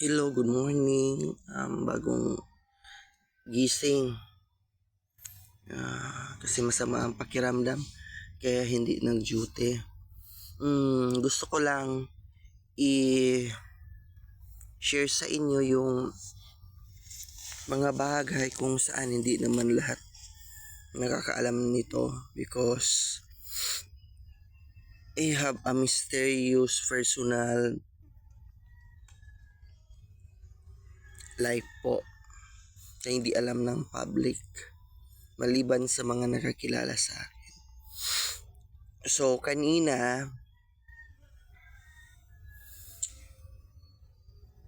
Hello, good morning. Um, bagong gising. Ah, kasi masama ang pakiramdam. Kaya hindi nag-duty. Mm, gusto ko lang i-share sa inyo yung mga bagay kung saan hindi naman lahat nakakaalam nito because I have a mysterious personal life po na hindi alam ng public maliban sa mga nakakilala sa akin. So, kanina,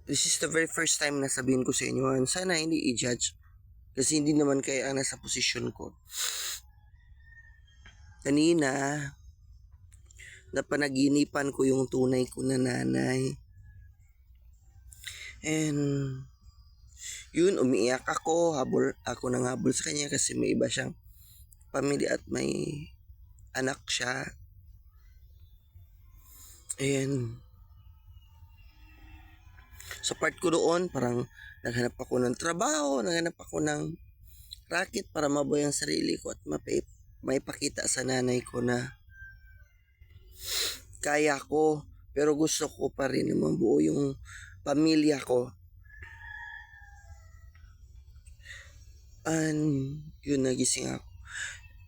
this is the very first time na sabihin ko sa inyo, sana hindi i-judge kasi hindi naman kayo ang nasa posisyon ko. Kanina, napanaginipan ko yung tunay ko na nanay. And yun, umiiyak ako, habol, ako nang habol sa kanya kasi may iba siyang pamilya at may anak siya. And sa part ko doon, parang naghanap ako ng trabaho, naghanap ako ng racket para mabuhay ang sarili ko at mapay, maipakita sa nanay ko na kaya ko, pero gusto ko pa rin na mabuo yung pamilya ko. And yun, nagising ako.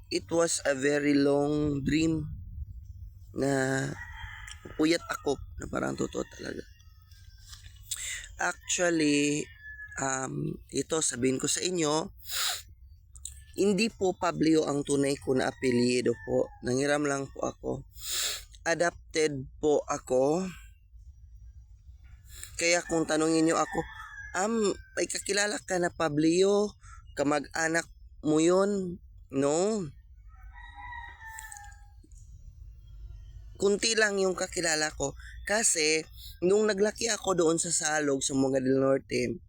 It was a very long dream na puyat ako na parang totoo talaga. Actually, um, ito sabihin ko sa inyo, hindi po Pablio ang tunay ko na apelyido po. Nangiram lang po ako. Adapted po ako. Kaya kung tanungin nyo ako, um, may kakilala ka na Pablio, kamag-anak mo yun? No. Kunti lang yung kakilala ko. Kasi, nung naglaki ako doon sa Salog, sa Monga del Norte,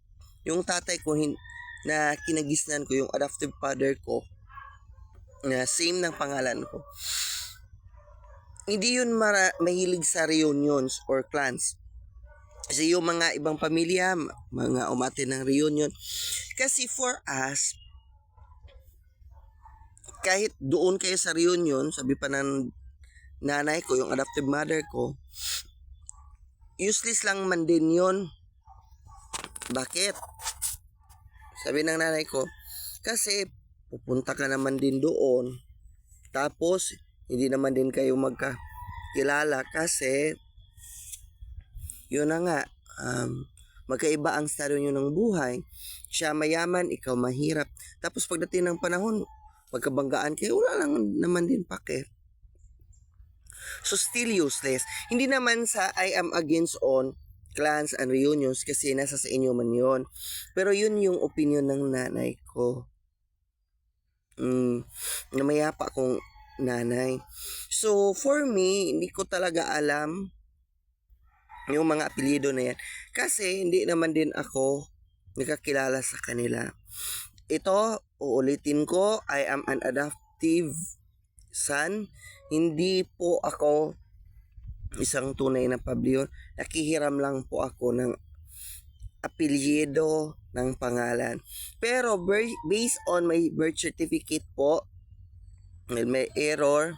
yung tatay ko hin- na kinagisnan ko, yung adoptive father ko, na same ng pangalan ko, hindi yun mara- mahilig sa reunions or clans. Kasi yung mga ibang pamilya, mga umate ng reunion. Kasi for us, kahit doon kayo sa reunion, sabi pa ng nanay ko, yung adoptive mother ko, useless lang man din yun. Bakit? Sabi ng nanay ko, kasi pupunta ka naman din doon. Tapos, hindi naman din kayo magkakilala kasi yun na nga, um, magkaiba ang estado nyo ng buhay. Siya mayaman, ikaw mahirap. Tapos pagdating ng panahon, magkabanggaan kayo, wala lang naman din pake. So still useless. Hindi naman sa I am against on clans and reunions kasi nasa sa inyo man yon. Pero yun yung opinion ng nanay ko. Mm, na mayapa kong nanay. So for me, hindi ko talaga alam yung mga apelyido na yan. Kasi hindi naman din ako nakakilala sa kanila. Ito, uulitin ko, I am an adoptive son. Hindi po ako isang tunay na pabliyon. Nakihiram lang po ako ng apelyido ng pangalan. Pero based on my birth certificate po, may error.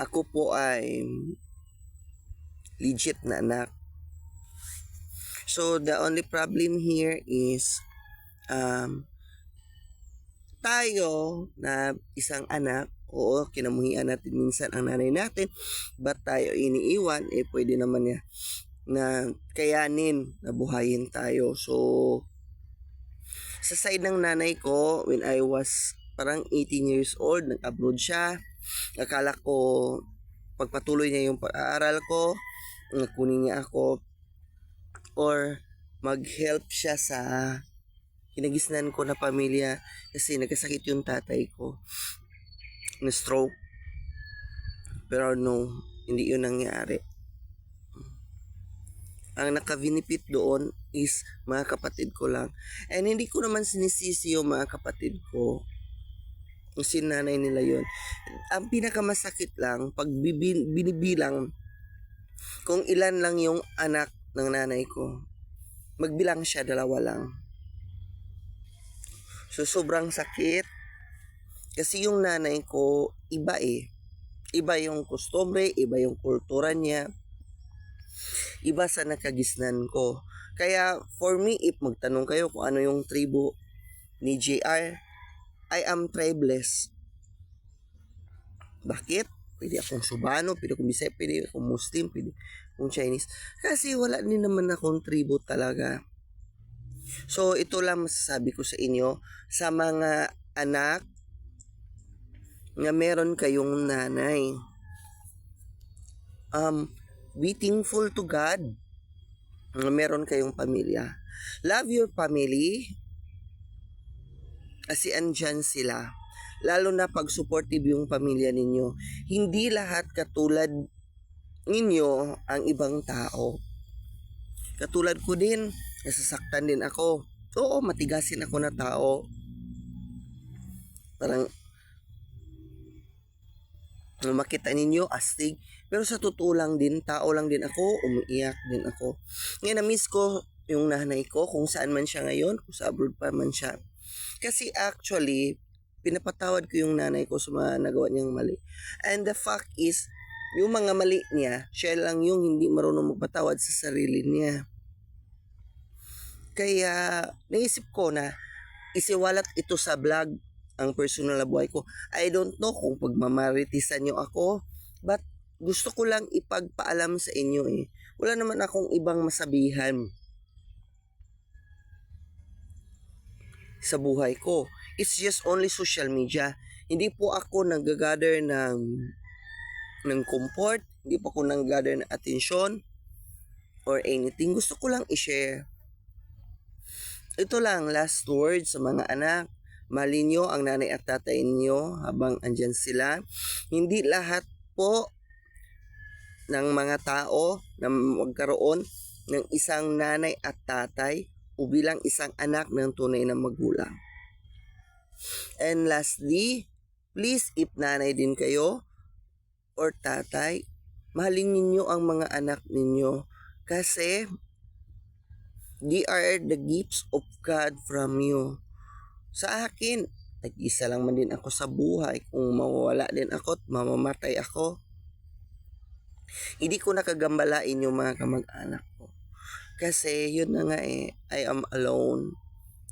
Ako po ay legit na anak. So the only problem here is um, tayo na isang anak, oo, kinamuhian natin minsan ang nanay natin, ba't tayo iniiwan? Eh, pwede naman niya na kayanin na buhayin tayo. So, sa side ng nanay ko, when I was parang 18 years old, nag-abroad siya. Akala ko, pagpatuloy niya yung pag-aaral ko, kunin niya ako, or mag-help siya sa kinagisnan ko na pamilya kasi nagkasakit yung tatay ko na stroke. Pero no hindi yun nangyari. Ang nakavinipit doon is mga kapatid ko lang. And hindi ko naman sinisisi yung mga kapatid ko. Kasi nanay nila yun. Ang pinakamasakit lang pag binibilang kung ilan lang yung anak ng nanay ko. Magbilang siya, dalawa lang. So, sobrang sakit. Kasi yung nanay ko, iba eh. Iba yung kustombre, iba yung kultura niya. Iba sa nakagisnan ko. Kaya, for me, if magtanong kayo kung ano yung tribo ni JR, I am tribeless. Bakit? Pwede akong Subano, pwede akong Bisaya, pwede akong Muslim, pwede akong Chinese. Kasi wala din naman akong tribo talaga. So, ito lang masasabi ko sa inyo, sa mga anak na meron kayong nanay. Um, be thankful to God na meron kayong pamilya. Love your family kasi andyan sila. Lalo na pag supportive yung pamilya ninyo. Hindi lahat katulad ninyo ang ibang tao. Katulad ko din, nasasaktan din ako. Oo, matigasin ako na tao. Parang makita ninyo, astig. Pero sa totoo lang din, tao lang din ako, umiiyak din ako. Ngayon, na-miss ko yung nanay ko, kung saan man siya ngayon, kung sa abroad pa man siya. Kasi actually, pinapatawad ko yung nanay ko sa mga nagawa niyang mali. And the fact is, yung mga mali niya, siya lang yung hindi marunong magpatawad sa sarili niya. Kaya, naisip ko na, isiwalat ito sa vlog ang personal na buhay ko. I don't know kung pagmamaritisan nyo ako, but gusto ko lang ipagpaalam sa inyo eh. Wala naman akong ibang masabihan sa buhay ko. It's just only social media. Hindi po ako nag-gather ng ng comfort, hindi po ako nag-gather ng atensyon or anything. Gusto ko lang i-share. Ito lang, last words sa mga anak. Mali nyo ang nanay at tatay niyo habang andyan sila. Hindi lahat po ng mga tao na magkaroon ng isang nanay at tatay o bilang isang anak ng tunay na magulang. And lastly, please if nanay din kayo or tatay, mahalin ninyo ang mga anak ninyo kasi they are the gifts of God from you. Sa akin, nag-isa lang man din ako sa buhay. Kung mawawala din ako at mamamatay ako, hindi ko nakagambalain yung mga kamag-anak ko. Kasi yun na nga eh, I am alone.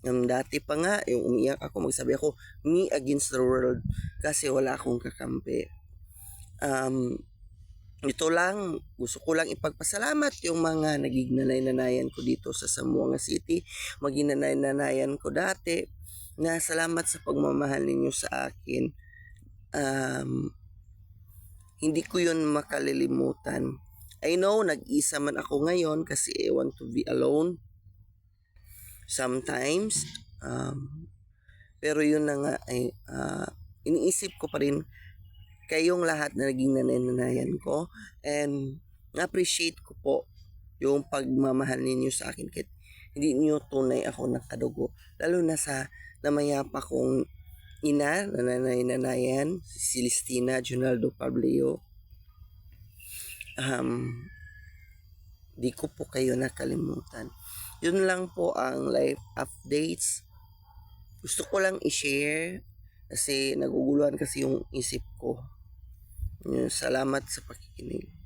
Yung dati pa nga, yung umiyak ako, magsabi ako, me against the world. Kasi wala akong kakampi. Um, ito lang, gusto ko lang ipagpasalamat yung mga naging nanay-nanayan ko dito sa Zamboanga City. Maging nanay-nanayan ko dati na salamat sa pagmamahal ninyo sa akin. Um, hindi ko yun makalilimutan. I know, nag-isa man ako ngayon kasi I want to be alone. Sometimes. Um, pero yun na nga, ay, uh, iniisip ko pa rin kayong lahat na naging nanay-nanayan ko. And appreciate ko po yung pagmamahal ninyo sa akin kahit hindi niyo tunay ako nakadugo. Lalo na sa namayapa kong ina, nanay-nanayan, si Celestina Junaldo Pableo. Um, di ko po kayo nakalimutan. Yun lang po ang life updates. Gusto ko lang i-share kasi naguguluhan kasi yung isip ko. Salamat sa pakikinig.